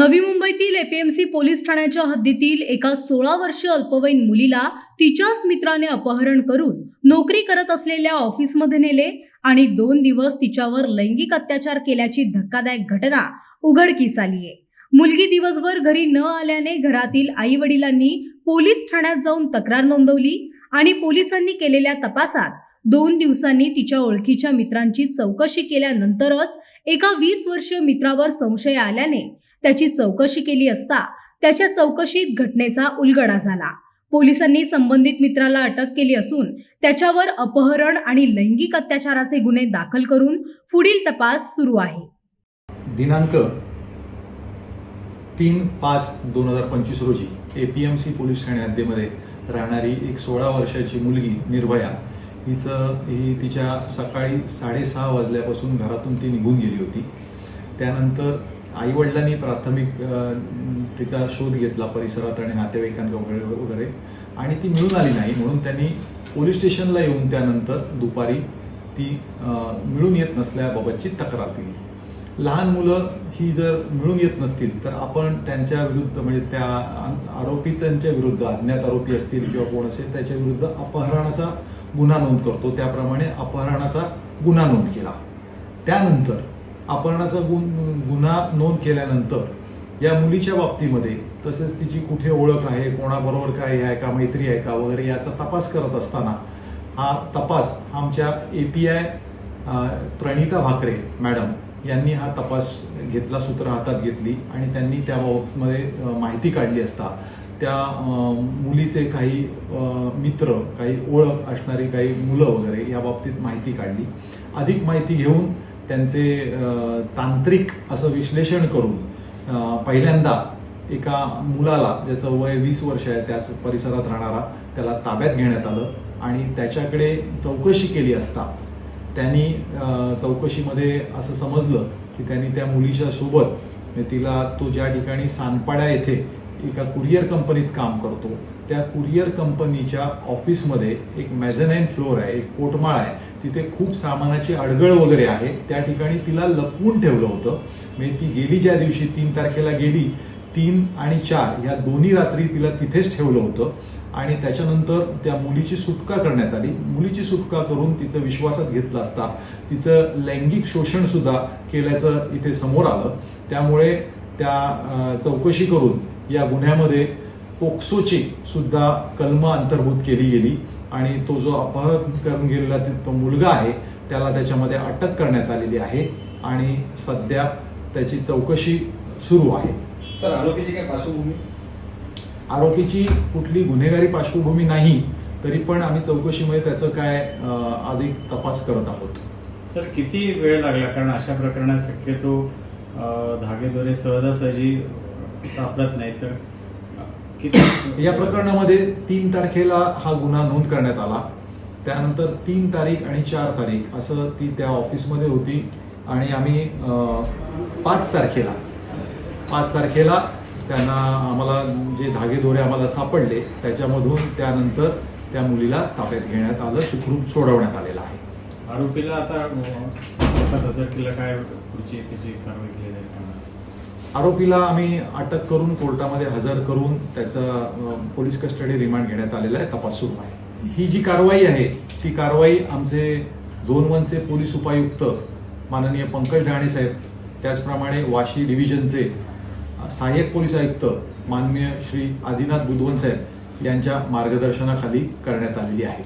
नवी मुंबईतील APMC police ठाण्याच्या हद्दीतील एका सोळा वर्षीय अल्पवयीन मुलीला तिच्याच मित्राने अपहरण करून नोकरी करत असलेल्या ऑफिसमध्ये नेले आणि दोन दिवस तिच्यावर लैंगिक अत्याचार केल्याची धक्कादायक घटना उघडकीस आली आहे. मुलगी दिवसभर घरी न आल्याने घरातील आई वडिलांनी पोलीस ठाण्यात जाऊन तक्रार नोंदवली आणि पोलिसांनी केलेल्या तपासात दोन दिवसांनी तिच्या ओळखीच्या मित्रांची चौकशी केल्यानंतरच एका वीस वर्षीय मित्रावर संशय आल्याने त्याची चौकशी केली असता त्याच्या चौकशीत घटनेचा उलगडा झाला. पोलिसांनी संबंधित मित्राला अटक केली असून त्याच्यावर अपहरण आणि लैंगिक अत्याचाराचे गुन्हे दाखल करून पुढील तपास सुरू आहे. दिनांक तीन पाच दोन हजार पंचवीस रोजी एपीएमसी पोलीस ठाणे हद्दीमध्ये राहणारी एक सोळा वर्षाची मुलगी निर्भया हिचं ही तिच्या सकाळी साडेसहा वाजल्यापासून घरातून ती निघून गेली होती. त्यानंतर आईवडिलांनी प्राथमिक तिचा शोध घेतला परिसरात आणि नातेवाईकांकडे वगैरे आणि ती मिळून आली नाही. म्हणून त्यांनी पोलीस स्टेशनला येऊन त्यानंतर दुपारी ती मिळून येत नसल्याबाबतची तक्रार दिली. लहान मुलं ही जर मिळून येत नसतील तर आपण त्यांच्या विरुद्ध म्हणजे त्या आरोपी त्यांच्या विरुद्ध अज्ञात आरोपी असतील किंवा कोण असेल त्याच्या विरुद्ध अपहरणाचा गुन्हा नोंद करतो. त्याप्रमाणे अपहरणाचा गुन्हा नोंद केला. त्यानंतर अपहरणाचा गुन गुन्हा नोंद केल्यानंतर या मुलीच्या बाबतीमध्ये तसेच तिची कुठे ओळख आहे कोणाबरोबर काय आहे का मैत्री आहे का वगैरे याचा तपास करत असताना हा तपास आमच्या A P I Pranita Bhakare madam यांनी हा तपास घेतला सूत्र हातात घेतली आणि त्यांनी त्याबाबतमध्ये माहिती काढली असता त्या मुलीचे काही मित्र काही ओळख असणारी काही मुलं वगैरे या बाबतीत माहिती काढली. अधिक माहिती घेऊन त्यांचे तांत्रिक असं विश्लेषण करून पहिल्यांदा एका मुलाला ज्याचं वय वीस वर्ष आहे त्याच परिसरात राहणारा त्याला ताब्यात घेण्यात आलं आणि त्याच्याकडे चौकशी केली असता त्यांनी चौकशीमध्ये असं समजलं की त्यांनी त्या मुलीच्या सोबत म्हणजे तिला तो ज्या ठिकाणी सानपाडा येथे एका कुरिअर कंपनीत काम करतो त्या कुरिअर कंपनीच्या ऑफिसमध्ये एक मॅझनाईन फ्लोअर आहे एक पोटमाळ आहे. तिथे खूप सामानाची अडगळ वगैरे आहे. त्या ठिकाणी तिला लपवून ठेवलं होतं. म्हणजे ती गेली ज्या दिवशी तीन तारखेला गेली तीन आणि चार या दोन्ही रात्री तिला तिथेच ठेवलं होतं. आणि त्याच्यानंतर त्या मुलीची सुटका करण्यात आली. मुलीची सुटका करून तिचं विश्वासात घेतलं असता तिचं लैंगिक शोषण सुद्धा केल्याचं इथे समोर आलं. त्यामुळे त्या चौकशी करून या गुन्ह्यामध्ये पोक्सोची सुद्धा कलम अंतर्भूत केली गेली आणि तो जो अपहरण करून गेलेला ते- तो मुलगा आहे त्याला त्याच्यामध्ये अटक करण्यात आलेली आहे आणि सध्या त्याची चौकशी सुरू आहे. सर आरोपीची काय पार्श्वभूमी? आरोपीची कुठली गुन्हेगारी पार्श्वभूमी नाही तरी पण आम्ही चौकशीमध्ये त्याचं काय अधिक तपास करत आहोत. सर किती वेळ लागला? कारण अशा प्रकरणात शक्यतो अं, धागेदोरे सहजासहजी सापडत नाही तर या प्रकरणामध्ये तीन तारखेला हा गुन्हा नोंद करण्यात आला. त्यानंतर तीन तारीख आणि चार तारीख असं ती त्या ऑफिसमध्ये होती. आणि आम्ही पाच तारखेला पाच तारखेला त्यांना आम्हाला जे धागेदोरे आम्हाला सापडले त्याच्यामधून त्यानंतर त्या मुलीला ताब्यात घेण्यात आलं सुखरूप सोडवण्यात आलेलं आहे. आरोपीला आता काय पुढची त्याची कारवाई केली जाईल? आरोपीला आम्ही अटक करून कोर्टामध्ये हजर करून त्याचा पोलीस कस्टडी रिमांड घेण्यात आलेला आहे तपास सुरू आहे. ही जी कारवाई आहे ती कारवाई आमचे झोन वनचे पोलीस उपायुक्त माननीय पंकज ढाणे साहेब त्याचप्रमाणे वाशी डिव्हिजनचे सहाय्यक पोलीस आयुक्त माननीय श्री आदिनाथ बुधवन साहेब यांच्या मार्गदर्शनाखाली करण्यात आलेली आहे.